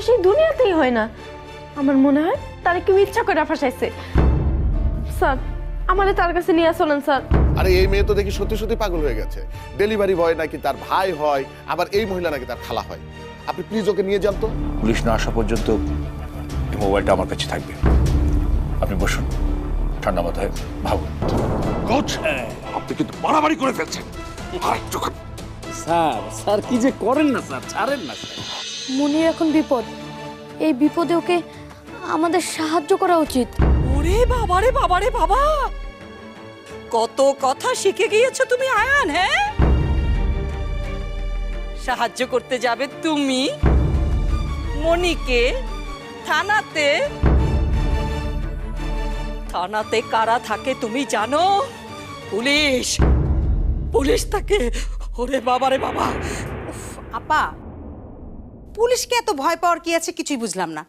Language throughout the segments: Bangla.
মানুষ এই দুনিয়াতেই হয় না। আমার মনে হয় তারা কেউ ইচ্ছা করে ফাঁসাইছে। স্যার আমারে তার কাছে নিয়ে আসলেন স্যার। আরে এই মেয়ে তো দেখি সত্যি সত্যি পাগল হয়ে গেছে। ডেলিভারি বয় নাকি তার ভাই হয় আবার এই মহিলা নাকি তার খালা হয়। আপনি প্লিজ ওকে নিয়ে যান তো। পুলিশ না আসা পর্যন্ত এই মোবাইলটা আমার কাছে থাকবে। আপনি বসুন ঠান্ডা মাথায় ভাবুন। কোচ আপনি কিন্তু বাড়াবাড়ি করে ফেলছেন। স্যার স্যার কি যে করেন না স্যার? ছাড়েন না স্যার। মনির এখন বিপদ। এই বিপদে ওকে আমাদের সাহায্য করা উচিত। ওরে বাবারে বাবারে বাবা রে বাবা! কত কথা শিখে গিয়েছো তুমি আয়ান হ্যাঁ? সাহায্য করতে যাবে তুমি মনিকে থানাতে। থানাতে কারা থাকে তুমি জানো? পুলিশ! পুলিশ থাকে! ওরে বাবারে বাবা! আপা পুলিশকে এত ভয় পাওয়ার কি আছে কিছুই বুঝলাম না।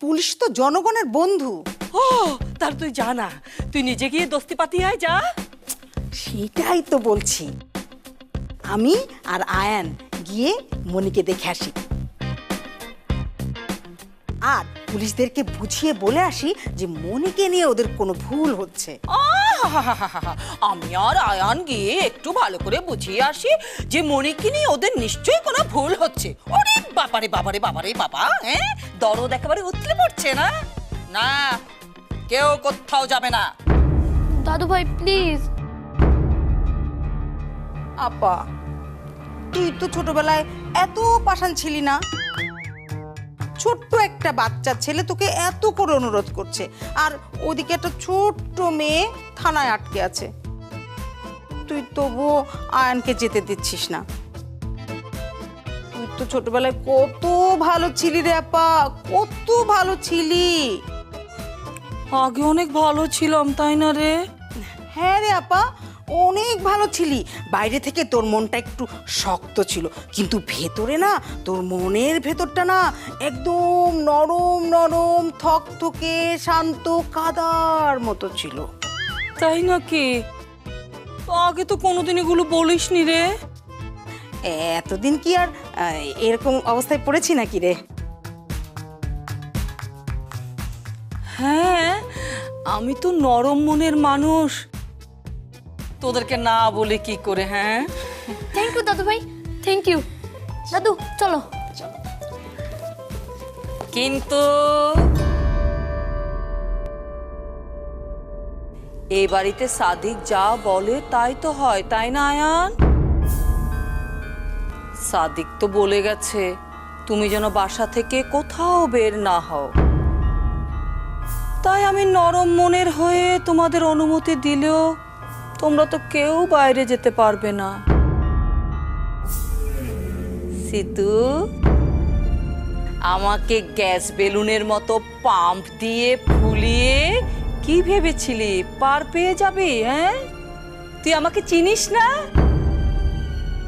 পুলিশ তো জনগণের বন্ধু। ও তার তুই জানা তুই নিজে গিয়ে দস্তি পাতি আয় যা। সেটাই তো বলছি। আমি আর আয়ান গিয়ে মনিকে দেখে আসি। আর পুলিশদেরকে বুঝিয়ে বলে আসি যে মনিকে নিয়ে ওদের কোনো ভুল হচ্ছে। আমি আর আয়ান গিয়ে একটু ভালো করে বুঝিয়ে আসি যে মনিকে নিয়ে ওদের নিশ্চয়ই কোনো ভুল হচ্ছে। অনেক বাবারে বাবারে বাবারে বাবা হ্যাঁ? দরদ একেবারে উতলে পড়ছে না? না কেউ কোথাও যাবে না। দাদু ভাই প্লিজ। আপা তুই তো ছোটবেলায় এত পাষাণ ছিলি না। ছোট্ট একটা বাচ্চা ছেলে তোকে এত করে অনুরোধ করছে। আর ওদিকে একটা ছোট্ট মেয়ে থানায় আটকে আছে। তুই তবুও আয়নকে যেতে দিচ্ছিস না। তুই তো ছোটবেলায় কত ভালো ছিলি রে আপা কত ভালো ছিলি। আগে অনেক ভালো ছিলাম তাই না রে? হ্যাঁ রে আপা অনেক ভালো ছিলি। বাইরে থেকে তোর মনটা একটু শক্ত ছিল। কিন্তু ভেতরে না তোর মনের ভেতরটা না একদম নরম নরম থকথকে শান্ত কাদার মতো ছিল। তাই নাকি? আগে তো কোনোদিন এগুলো বলিসনি রে। এতদিন কি আর এরকম অবস্থায় পড়েছি নাকি রে? হ্যাঁ আমি তো নরম মনের মানুষ। তোদেরকে না বলে কি করে হ্যাঁ? থ্যাংক ইউ দাদু ভাই থ্যাংক ইউ দাদু চলো। কিন্তু এই বাড়িতে সাদিক যা বলে তাই তো হয় তাই না আয়ান? সাদিক তো বলে গেছে তুমি যেন বাসা থেকে কোথাও বের না হও। তাই আমি নরম মনের হয়ে তোমাদের অনুমতি দিলেও তোমরা তো কেউ বাইরে যেতে পারবে না। সিতু আমাকে গ্যাস বেলুনের মতো পাম্প দিয়ে ফুলিয়ে কি ভেবেছিলি? পার পেয়ে যাবি হ্যাঁ? তুই আমাকে চিনিস না?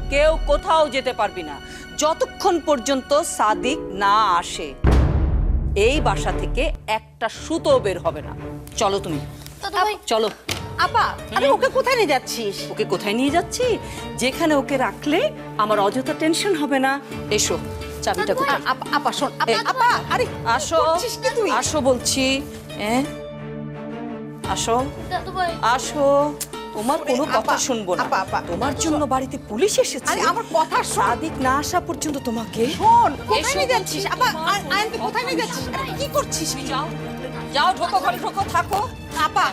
কেউ কোথাও যেতে পারবি না। যতক্ষণ পর্যন্ত সাদিক না আসে এই বাসা থেকে একটা সুতো বের হবে না। চলো তুমি। চলো। আপা আরে ওকে কোথায় নিয়ে যাচ্ছিস? ওকে কোথায় নিয়ে যাচ্ছি? যেখানে ওকে রাখলে আমার অযথা টেনশন হবে না। এসো চাবিটা কোথায়? আপা আপা শোন আপা আরে আসো। আসো বলছি হ্যাঁ আসো। আসো। তোমার কোনো কথা শুনব না। তোমার জন্য বাড়িতে পুলিশ এসেছে। আরে আমার কথা শোন। সাদিক না আসা পর্যন্ত তোমাকে শোন কোথায় নিয়ে যাচ্ছিস? আপা আয়- আয়নকে কোথায় নিয়ে যাচ্ছিস? আরে কি করছিস? যাও। যাও ঢোকো ঘরে ঢোকো থাকো। আপা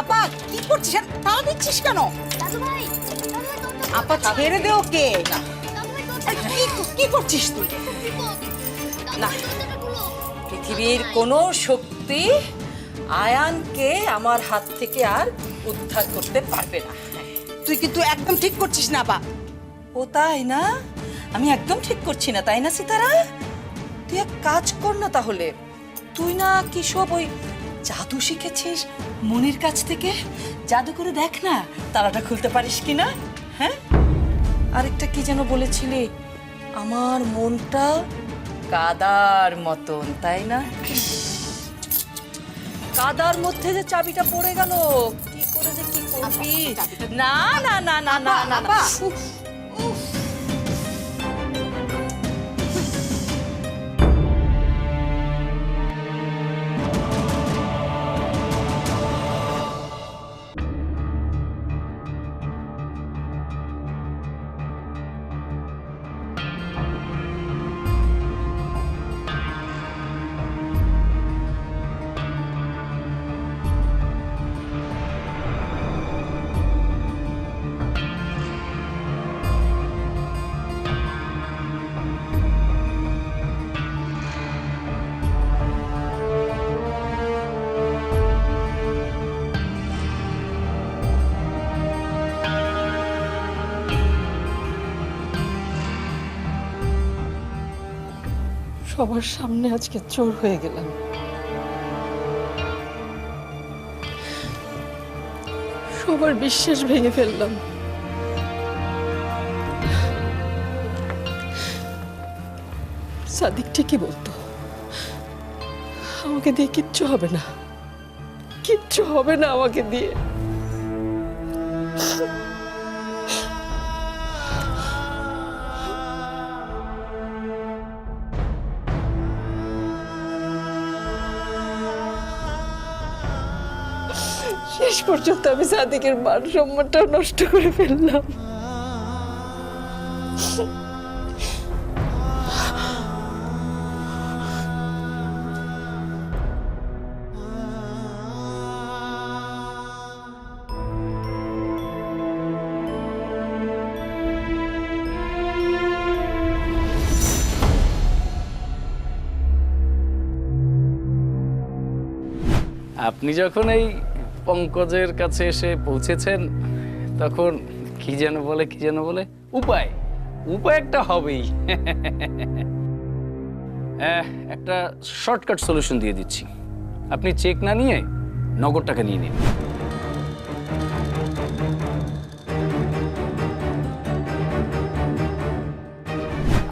আপা কি করছিস? আর তা দিচ্ছিস কেন? দাদু ভাই আপা ছেড়ে দে ওকে। কি করছিস তুই? না পৃথিবীর কোনো শক্তি আয়ানকে আমার হাত থেকে আর উদ্ধার করতে পারবে না। তুই কিন্তু একদম ঠিক করছিস না আপা। ও তাই না? আমি একদম ঠিক করছি না তাই না সিতারা? তুই এক কাজ কর না তাহলে। তুই না কি সব ওই জাদু শিখেছিস? মনির কাছ থেকে? জাদু করে দেখ না তালাটা খুলতে পারিস কি না হ্যাঁ? আরেকটা কি যেন বলেছিলে? আমার মনটা কাদার মতন তাই না? কাদার মধ্যে যে চাবিটা পড়ে গেল কি করে যে কি করবি? না না না না না না সবার সামনে আজকে চোর হয়ে গেলাম। সবার বিশ্বাস ভেঙে ফেললাম। সাদিক ঠিকই বলতো, আমাকে দিয়ে কিচ্ছু হবে না, কিচ্ছু হবে না আমাকে দিয়ে। শেষ পর্যন্ত আমি সাদিকের মান সম্মানটাও নষ্ট করে ফেললাম। আপনি যখন এই পঙ্কজের কাছে এসে পৌঁছেছেন, তখন কি যেন বলে, কি যেন বলে? উপায় উপায় একটা হবেই। একটা শর্টকাট সলিউশন দিয়ে দিচ্ছি। আপনি চেক না নিয়ে নগদ টাকা নিয়ে নিন।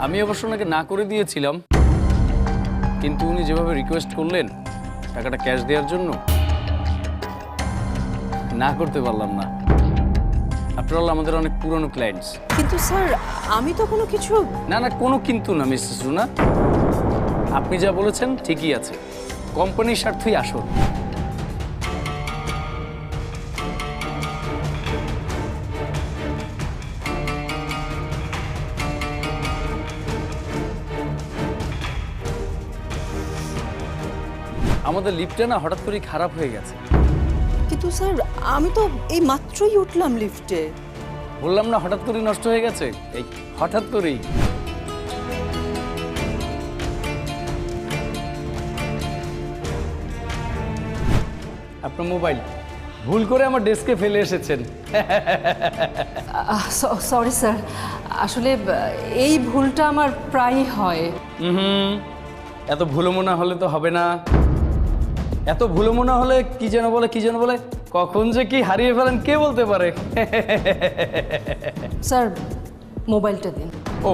আমি অবশ্য ওনাকে না করে দিয়েছিলাম, কিন্তু উনি যেভাবে রিকোয়েস্ট করলেন, টাকাটা ক্যাশ দেওয়ার জন্য না করতে পারলাম না। আফটার অল আমাদের অনেক পুরনো ক্লায়েন্টস কিন্তু স্যার আমি তো কোনো কিছু না না কোনো কিন্তু না মিসেস রুনা। আপনি যা বলেছেন ঠিকই আছে। কোম্পানির স্বার্থই আসল। আমাদের লিফটটা না হঠাৎ করে খারাপ হয়ে গেছে। কিন্তু স্যার আমি তো এই মাত্রই উঠলাম লিফটে। বললাম না হঠাৎ করেই নষ্ট হয়ে গেছে? এই হঠাৎ করেই। আপনার মোবাইল ভুল করে আমার ডেস্কে ফেলে এসেছেন। সরি স্যার আসলে এই ভুলটা আমার প্রায়ই হয়। হুম এত ভুলো মনে হলে তো হবে না। এত ভুলো মনে হলে কি যেন বলে কি যেন বলে? কখন যে কি হারিয়ে ফেলেন কে বলতে পারে? স্যার মোবাইলটা দিন। ও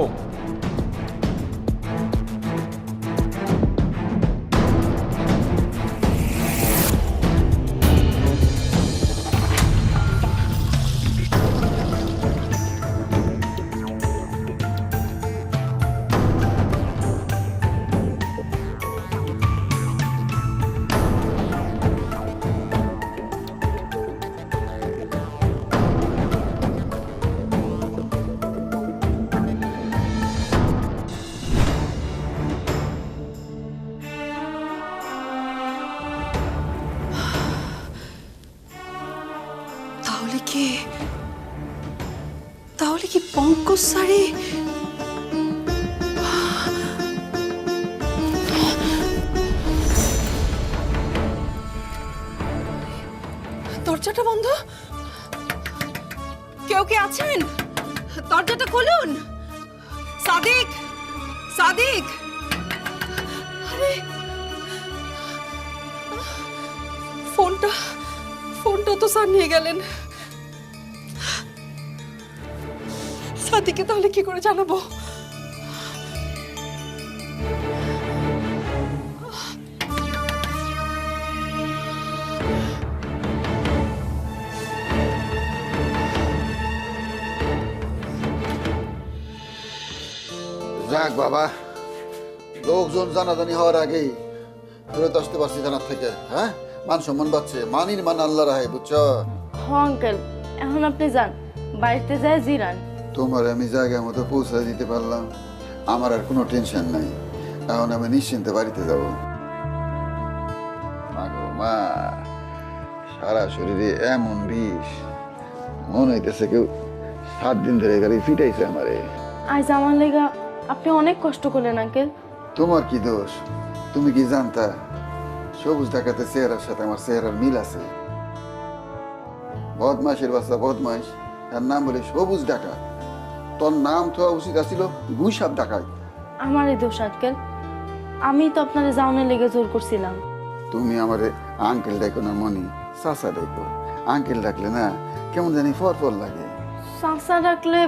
তাহলে কি তাহলে কি পঙ্কজ স্যারে দরজাটা বন্ধ। কেউ কে আছেন? দরজাটা খুলুন। সাদিক সাদিক। ফোনটা ফোনটা তো স্যার নিয়ে গেলেন। হাতিকে তাহলে কি করে জানাব? যাক বাবা লোকজন জানাজানি হওয়ার আগেই ফেরত আসতে পারছি জানার থেকে হ্যাঁ? মান সম্মান পাচ্ছে মানির মান আল্লাহ রাহে বুঝছ? হ আঙ্কেল এখন আপনি যান বাড়িতে যায় জিরান। তোমার আমি জায়গা মতো পৌঁছে দিতে পারলাম। আমার আর কোনো টেনশন নাই। এখন আমি নিশ্চিন্তে বাড়িতে যাব। মা গো মা সারা শরীরে এমন বিষ। মনে হইতেছে কেউ সাত দিন ধরে গাড়ি ফিটাইছে আমারে। আজ আমার লেগা আপনি অনেক কষ্ট করলেন আঙ্কেল। তোমার কি দোষ? তুমি কি জানতা? সবুজ ডাকাতে চেহারার সাথে আমার চেহারার মিল আছে। বদমাসের বাচ্চা বদমাস তার নাম বলে সবুজ ডাকা তোর নাম তো উচিত আছিল গুইসাপ ডাকাই। আমারই দোষ আঙ্কেল আমি তো আপনার যাওনের লেগে জোর করছিলাম। তুমি আমারে আঙ্কেল ডাকো না মনি চাচা ডাকো আঙ্কেল ডাকলে না কেমন জানি ফর ফর লাগে। চাষা ডাকলে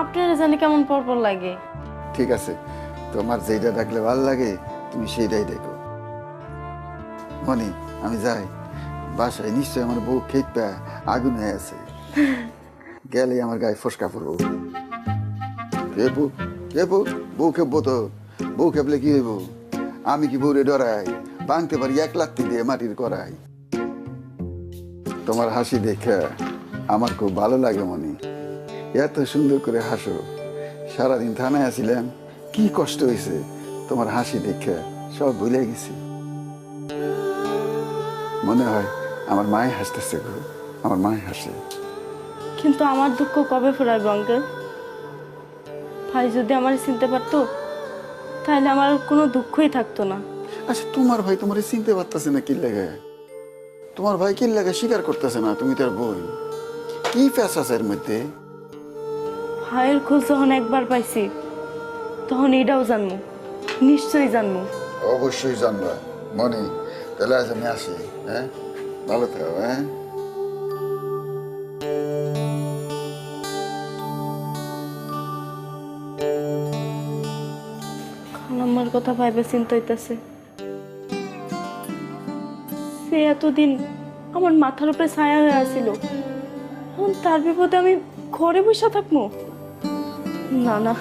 আপনার জানি কেমন পরপর লাগে। ঠিক আছে তোমার যেটা ডাকলে ভালো লাগে তুমি সেইটাই দেখো মনি আমি যাই। বাসায় নিশ্চয় আমার বউ খেপা আগুন হয়ে আছে। গেলে আমার গায়ে ফসকা পড়ব। বউ তো বউ কি হইব? আমি কি বউরে ডরাই? পারি এক দিয়ে মাটির করাই তোমার হাসি দেখে আমার খুব ভালো লাগে মনি। এত সুন্দর করে হাসো। সারাদিন থানায় আছিলাম কি কষ্ট হয়েছে তোমার হাসি দেখে সব ভুলে গেছি। মনে হয় আমার মায়ে হাসতেছে গো, আমার মায়ে হাসে। কিন্তু আমার দুঃখ কবে ফেরাবে আঙ্কেল? ভাই যদি আমার চিনতে পারতো তাহলে আমার কোনো দুঃখই থাকতো না। আচ্ছা তোমার ভাই তোমার চিনতে পারতেছে না কি লাগে তোমার ভাই কি লাগে স্বীকার করতেছে না তুমি তার বই কি ফ্যাস আছে এর মধ্যে? ভাইয়ের খোঁজ যখন একবার পাইছি তখন এটাও জানব নিশ্চয়ই জানব। অবশ্যই জানবা। মনে তাহলে আজ আমি আসি হ্যাঁ? ভালো থাকো হ্যাঁ? খালাম্মার কথা ভাইবে চিন্তা হইতেছে। সে এতদিন আমার মাথার উপরে ছায়া হয়ে আসিল এখন তার বিপদে আমি ঘরে বসে থাকব? না না,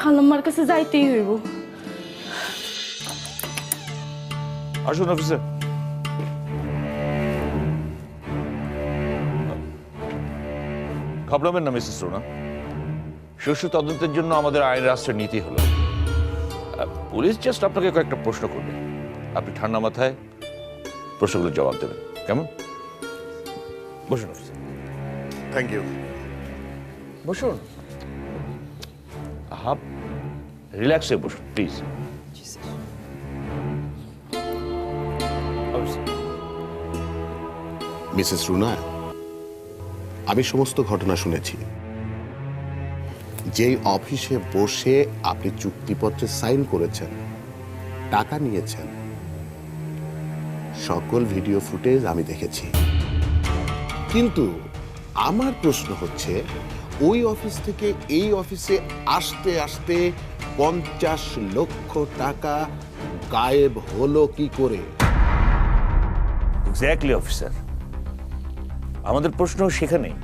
খালাম্মার কাছে যাইতেই হইব। আসুন অফিসার ঘাবড়াবেন না, মিসেস রোনা। শস্য তদন্তের জন্য আমাদের আইন রাষ্ট্রের নীতি হলো। পুলিশ জাস্ট আপনাকে কয়েকটা প্রশ্ন করবে। আপনি ঠান্ডা মাথায় প্রশ্নগুলোর জবাব দেবেন। কেমন? বসুন অফিসার থ্যাংক ইউ বসুন। হাফ রিল্যাক্সে বসুন প্লিজ মিসেস রুনা আমি সমস্ত ঘটনা শুনেছি। যেই অফিসে বসে আপনি চুক্তিপত্রে সাইন করেছেন, টাকা নিয়েছেন, সকল ভিডিও ফুটেজ আমি দেখেছি। কিন্তু আমার প্রশ্ন হচ্ছে, ওই অফিস থেকে এই অফিসে আসতে আসতে পঞ্চাশ লক্ষ টাকা গায়েব হলো কি করে? এক্স্যাক্টলি অফিসার আমাদের প্রশ্ন সেখানেই।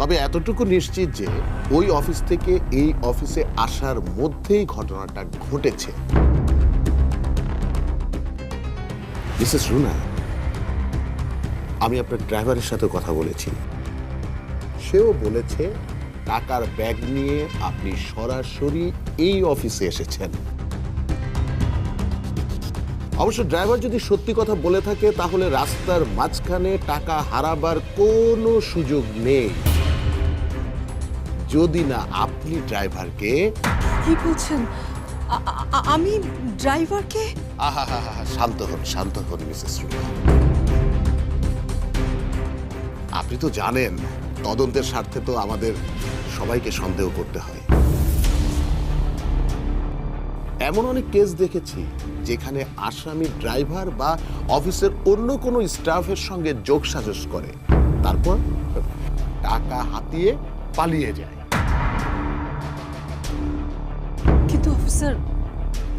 তবে এতটুকু নিশ্চিত যে ওই অফিস থেকে এই অফিসে আসার মধ্যেই ঘটনাটা ঘটেছে। মিসেস রুনা আমি আপনার ড্রাইভারের সাথে কথা বলেছি। সেও বলেছে, টাকার ব্যাগ নিয়ে আপনি সরাসরি এই অফিসে এসেছেন। অবশ্য ড্রাইভার যদি সত্যি কথা বলে থাকে, তাহলে রাস্তার মাঝখানে টাকা হারাবার কোনো সুযোগ নেই। যদি না আপনি ড্রাইভারকে কি বলছেন? আমি ড্রাইভারকে? আহা হা হা শান্ত হন শান্ত হন মিসেস আপনি তো জানেন তদন্তের স্বার্থে তো আমাদের সবাইকে সন্দেহ করতে হয়। এমন অনেক কেস দেখেছি যেখানে আসামি ড্রাইভার বা অফিসের অন্য কোনো স্টাফের সঙ্গে যোগ সাজস করে। তারপর টাকা হাতিয়ে পালিয়ে যায়। অফিসার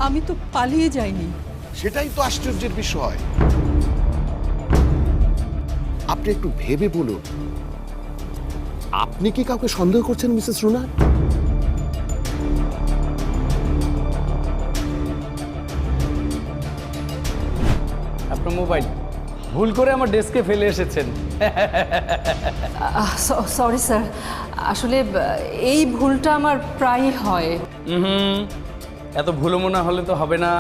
আমি তো পালিয়ে যাইনি। সেটাই তো আশ্চর্যের বিষয়। আপনি একটু ভেবে বলুন। আপনি কি কাউকে সন্দেহ করছেন মিসেস রুনা আপনার মোবাইল ভুল করে আমার ডেস্কে ফেলে এসেছেন। সরি স্যার আসলে এই ভুলটা আমার প্রায়ই হয়। হুম। এত ভুলমনা হলে তো হবে না।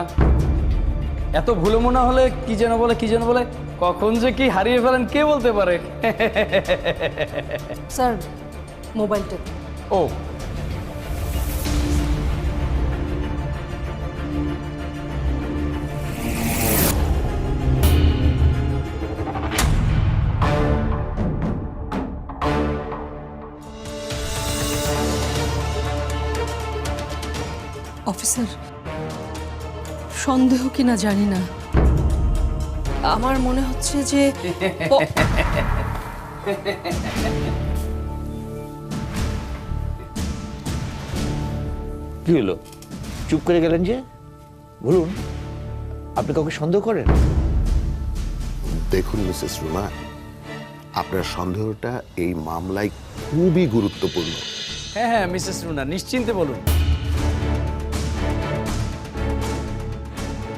এত ভুলমনা হলে কি যেন বলে কি যেন বলে? কখন যে কি হারিয়ে ফেলেন কে বলতে পারে? স্যার মোবাইলটা। ও সন্দেহ কিনা জানি না। আমার মনে হচ্ছে যে কি হলো? চুপ করে গেলেন যে? বলুন আপনি কাউকে সন্দেহ করেন? দেখুন মিসেস রুনা আপনার সন্দেহটা এই মামলায় খুবই গুরুত্বপূর্ণ। হ্যাঁ হ্যাঁ মিসেস রুনা নিশ্চিন্তে বলুন।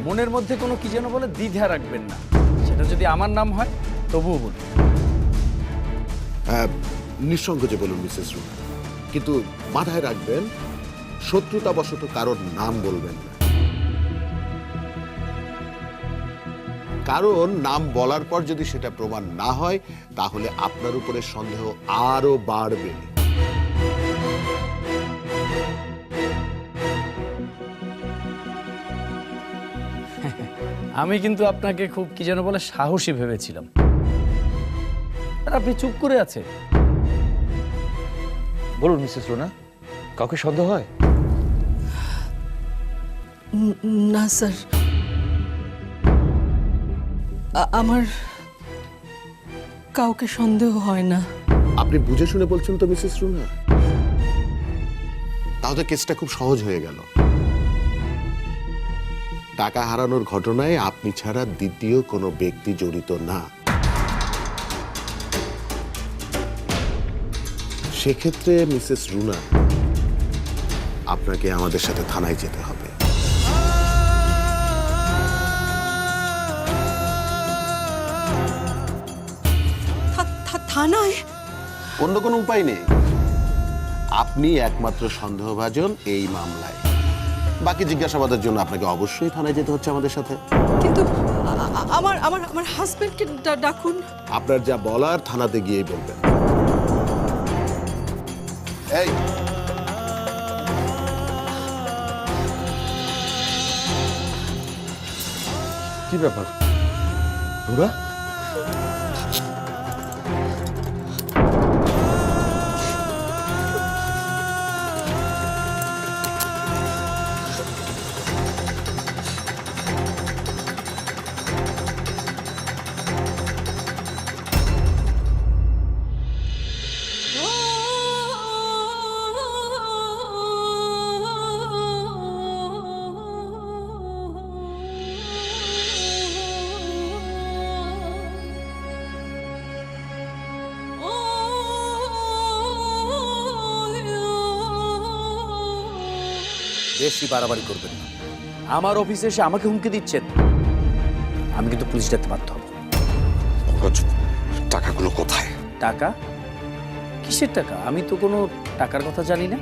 মনের মধ্যে কোনো কি যেন বলে দ্বিধা রাখবেন না। সেটা যদি আমার নাম হয়, তবুও বলুন। নিঃসংকোচে বলুন, মিসেস রুনা কিন্তু মাথায় রাখবেন, শত্রুতাবশত কারোর নাম বলবেন না। কারণ নাম বলার পর যদি সেটা প্রমাণ না হয়, তাহলে আপনার উপরে সন্দেহ আরও বাড়বে। আমি কিন্তু আপনাকে খুব কি যেন বলে সাহসী ভেবেছিলাম। আর আপনি চুপ করে আছেন। বলুন মিসেস রুনা কাউকে সন্দেহ হয়? না স্যার। আমার কাউকে সন্দেহ হয় না। আপনি বুঝে শুনে বলছেন তো মিসেস রুনা? তাহলে কেসটা খুব সহজ হয়ে গেল। টাকা হারানোর ঘটনায় আপনি ছাড়া দ্বিতীয় কোনো ব্যক্তি জড়িত না। সেক্ষেত্রে মিসেস রুনা আপনাকে আমাদের সাথে থানায় যেতে হবে। থানায়? অন্য কোনো উপায় নেই। আপনি একমাত্র সন্দেহভাজন এই মামলায়। বাকি জিজ্ঞাসাবাদের জন্য আপনাকে অবশ্যই থানায় যেতে হচ্ছে আমাদের সাথে। কিন্তু আমার আমার আমার হাজবেন্ডকে ডাকুন। আপনার যা বলার থানাতে গিয়েই বলবেন। এই। কি ব্যাপার? রুনা বেশি বাড়াবাড়ি করবেন না। আমার অফিসে এসে আমাকে হুমকি দিচ্ছেন। আমি কিন্তু পুলিশ ডাকতে বাধ্য হব। টাকাগুলো কোথায়? টাকা? কিসের টাকা? আমি তো কোনো টাকার কথা জানি না।